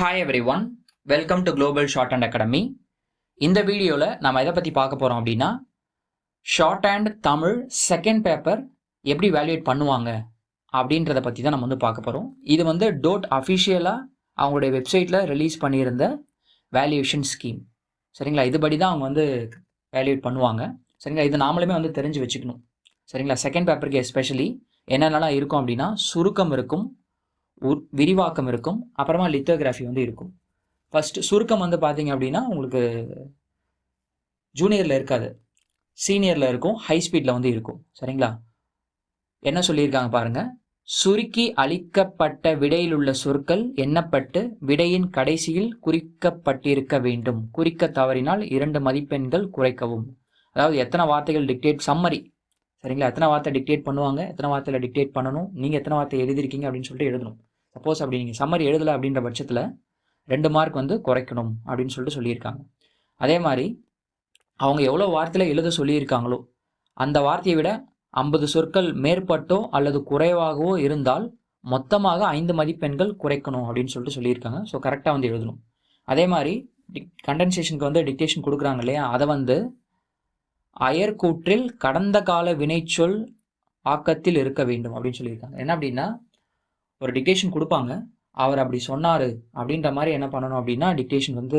Hi everyone welcome to global shorthand academy இந்த வீடியோவில் நம்ம எதை பற்றி பார்க்க போகிறோம் அப்படின்னா shorthand Tamil second paper எப்படி வேல்யூட் பண்ணுவாங்க அப்படின்றத பற்றி தான் நம்ம வந்து பார்க்க போகிறோம் இது வந்து டோட் அஃபிஷியலாக அவங்களுடைய வெப்சைட்டில் ரிலீஸ் பண்ணியிருந்த வேல்யூஷன் ஸ்கீம் சரிங்களா? இதுபடி தான் அவங்க வந்து வேல்யூட் பண்ணுவாங்க. சரிங்களா? இது நாமளுமே வந்து தெரிஞ்சு வச்சுக்கணும். சரிங்களா? செகண்ட் பேப்பருக்கு எஸ்பெஷலி என்னென்னலாம் இருக்கும் அப்படின்னா சுருக்கம் இருக்கும் விரிவாக்கம் இருக்கும். அப்புறமா லித்தோகிராஃபி வந்து இருக்கும். ஃபர்ஸ்ட் சுருக்கம் வந்து பார்த்தீங்க அப்படின்னா உங்களுக்கு ஜூனியரில் இருக்காது. சீனியரில் இருக்கும். ஹை ஸ்பீடில் வந்து இருக்கும். சரிங்களா? என்ன சொல்லியிருக்காங்க பாருங்கள் சுருக்கி அளிக்கப்பட்ட விடையில் உள்ள சொற்கள் எண்ணப்பட்டு விடையின் கடைசியில் குறிக்கப்பட்டிருக்க வேண்டும். குறிக்க தவறினால் இரண்டு மதிப்பெண்கள் குறைக்கவும். அதாவது எத்தனை வார்த்தைகள் டிக்டேட் சம்மரி சரிங்களா? எத்தனை வார்த்தை டிக்டேட் பண்ணுவாங்க? எத்தனை வார்த்தையில் டிக்டேட் பண்ணணும்? நீங்கள் எத்தனை வார்த்தை எழுதிருக்கீங்க அப்படின்னு சொல்லிட்டு எழுதணும். சப்போஸ் அப்படி நீங்கள் சம்மரி எழுதலை அப்படின்ற பட்சத்தில் ரெண்டு மார்க் வந்து குறைக்கணும் அப்படின்னு சொல்லிட்டு சொல்லியிருக்காங்க. அதே மாதிரி அவங்க எவ்வளோ வார்த்தையில் எழுத சொல்லியிருக்காங்களோ அந்த வார்த்தையை விட ஐம்பது சொற்கள் மேற்பட்டோ அல்லது குறைவாகவோ இருந்தால் மொத்தமாக ஐந்து மதிப்பெண்கள் குறைக்கணும் அப்படின்னு சொல்லிட்டு சொல்லியிருக்காங்க. ஸோ கரெக்டாக வந்து எழுதணும். அதே மாதிரி கண்டென்சேஷனுக்கு வந்து டிக்டேஷன் கொடுக்குறாங்க இல்லையா? அதை வந்து அயர்கூற்றில் கடந்த கால வினைச்சொல் ஆக்கத்தில் இருக்க வேண்டும் அப்படின்னு சொல்லியிருக்காங்க. என்ன அப்படின்னா ஒரு டிக்டேஷன் கொடுப்பாங்க. அவர் அப்படி சொன்னார் அப்படின்ற மாதிரி என்ன பண்ணணும் அப்படின்னா டிக்டேஷன் வந்து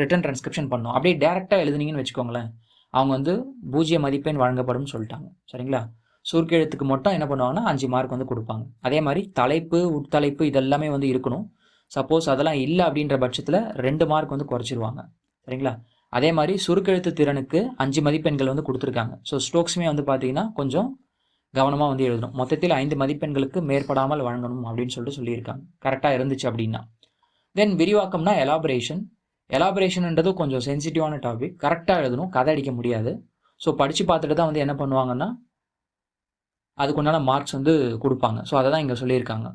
ரிட்டன் ட்ரான்ஸ்கிரிப்ஷன் பண்ணணும். அப்படியே டேரெக்டாக எழுதுனீங்கன்னு வச்சுக்கோங்களேன். அவங்க வந்து பூஜ்ஜிய மதிப்பெண் வழங்கப்படும் சொல்லிட்டாங்க. சரிங்களா? சுருக்கெழுத்துக்கு மட்டும் என்ன பண்ணுவாங்கன்னா அஞ்சு மார்க் வந்து கொடுப்பாங்க. அதே மாதிரி தலைப்பு உட்தலைப்பு இதெல்லாமே வந்து இருக்கணும். சப்போஸ் அதெல்லாம் இல்லை அப்படின்ற பட்சத்தில் ரெண்டு மார்க் வந்து குறைச்சிருவாங்க. சரிங்களா? அதே மாதிரி சுருக்கெழுத்து திறனுக்கு அஞ்சு மதிப்பெண்கள் வந்து கொடுத்துருக்காங்க. ஸோ ஸ்ட்ரோக்ஸுமே வந்து பார்த்தீங்கன்னா கொஞ்சம் கவனமாக வந்து எழுதணும். மொத்தத்தில் ஐந்து மதிப்பெண்களுக்கு மேற்படாமல் வழங்கணும் அப்படின்னு சொல்லிட்டு சொல்லியிருக்காங்க. கரெக்டாக இருந்துச்சு அப்படின்னா. தென் விரிவாக்கம்னா எலாபரேஷன் எலாபரேஷன்ன்றது கொஞ்சம் சென்சிட்டிவான டாபிக் கரெக்டாக எழுதணும். கதை அடிக்க முடியாது. ஸோ படித்து பார்த்துட்டு தான் வந்து என்ன பண்ணுவாங்கன்னா அதுக்குண்டான மார்க்ஸ் வந்து கொடுப்பாங்க. ஸோ அதை தான் இங்கே சொல்லியிருக்காங்க.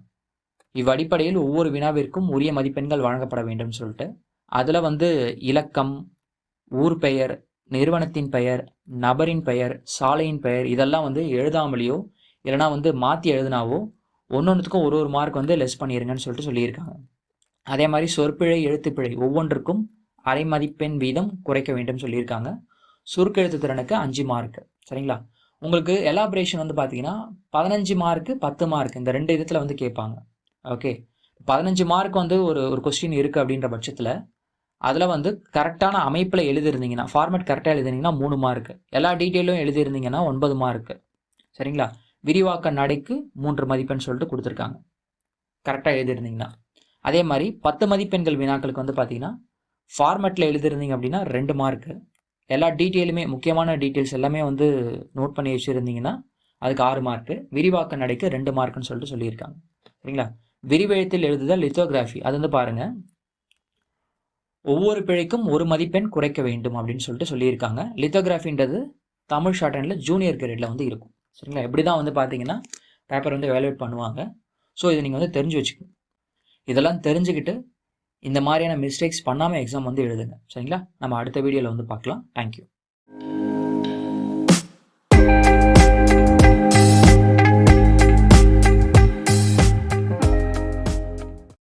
இவ்வடிப்படையில் ஒவ்வொரு வினாவிற்கும் உரிய மதிப்பெண்கள் வழங்கப்பட வேண்டும் சொல்லிட்டு. அதில் வந்து இலக்கம் ஊர் பெயர் நிறுவனத்தின் பெயர் நபரின் பெயர் சாலையின் பெயர் இதெல்லாம் வந்து எழுதாமலேயோ இல்லைனா வந்து மாற்றி எழுதினாவோ ஒன்று ஒன்றுத்துக்கும் ஒரு ஒரு மார்க் வந்து லெஸ் பண்ணிடுங்கன்னு சொல்லிட்டு சொல்லியிருக்காங்க. அதே மாதிரி சொற்பிழை எழுத்துப்பிழை ஒவ்வொன்றுக்கும் அரை மதிப்பெண் வீதம் குறைக்க வேண்டும் சொல்லியிருக்காங்க. சுருக்கெழுத்து திறனுக்கு அஞ்சு மார்க் சரிங்களா? உங்களுக்கு எலாபரேஷன் வந்து பார்த்தீங்கன்னா பதினஞ்சு மார்க்கு பத்து மார்க் இந்த ரெண்டு விதத்தில் வந்து கேட்பாங்க. ஓகே பதினஞ்சு மார்க் வந்து ஒரு ஒரு கொஸ்டின் இருக்குது அப்படின்ற பட்சத்தில் அதில் வந்து கரெக்டான அமைப்பில் எழுதிருந்தீங்கன்னா ஃபார்மேட் கரெக்டாக எழுதிருந்தீங்கன்னா மூணு மார்க்கு எல்லா டீட்டெயிலும் எழுதியிருந்தீங்கன்னா ஒன்பது மார்க்கு சரிங்களா? விரிவாக்க நடைக்கு மூன்று மதிப்பெண் சொல்லிட்டு கொடுத்துருக்காங்க. கரெக்டாக எழுதியிருந்தீங்கன்னா. அதே மாதிரி பத்து மதிப்பெண்கள் வினாக்களுக்கு வந்து பார்த்தீங்கன்னா ஃபார்மேட்டில் எழுதியிருந்தீங்க அப்படின்னா ரெண்டு மார்க்கு எல்லா டீட்டெயிலுமே முக்கியமான டீட்டெயில்ஸ் எல்லாமே வந்து நோட் பண்ணி வச்சுருந்தீங்கன்னா அதுக்கு ஆறு மார்க்கு விரிவாக்க நடைக்கு ரெண்டு மார்க்குன்னு சொல்லிட்டு சொல்லியிருக்காங்க. சரிங்களா? விரிவெழுத்தில் எழுதுதல் லித்தோகிராஃபி அது வந்து பாருங்கள் ஒவ்வொரு பிழைக்கும் ஒரு மதிப்பெண் குறைக்க வேண்டும் அப்படின்னு சொல்லிட்டு சொல்லியிருக்காங்க. லித்தோகிராஃபின்றது தமிழ் ஷார்ட் ஹேண்டில் ஜூனியர் கிரேடில் வந்து இருக்கும். சரிங்களா? எப்படி தான் வந்து பார்த்தீங்கன்னா பேப்பர் வந்து வேல்யூட் பண்ணுவாங்க. ஸோ இதை நீங்கள் வந்து தெரிஞ்சு வச்சுக்கணும். இதெல்லாம் தெரிஞ்சுக்கிட்டு இந்த மாதிரியான மிஸ்டேக்ஸ் பண்ணாமல் எக்ஸாம் வந்து எழுதுங்க. சரிங்களா? நம்ம அடுத்த வீடியோவில் வந்து பார்க்கலாம். தேங்க்யூ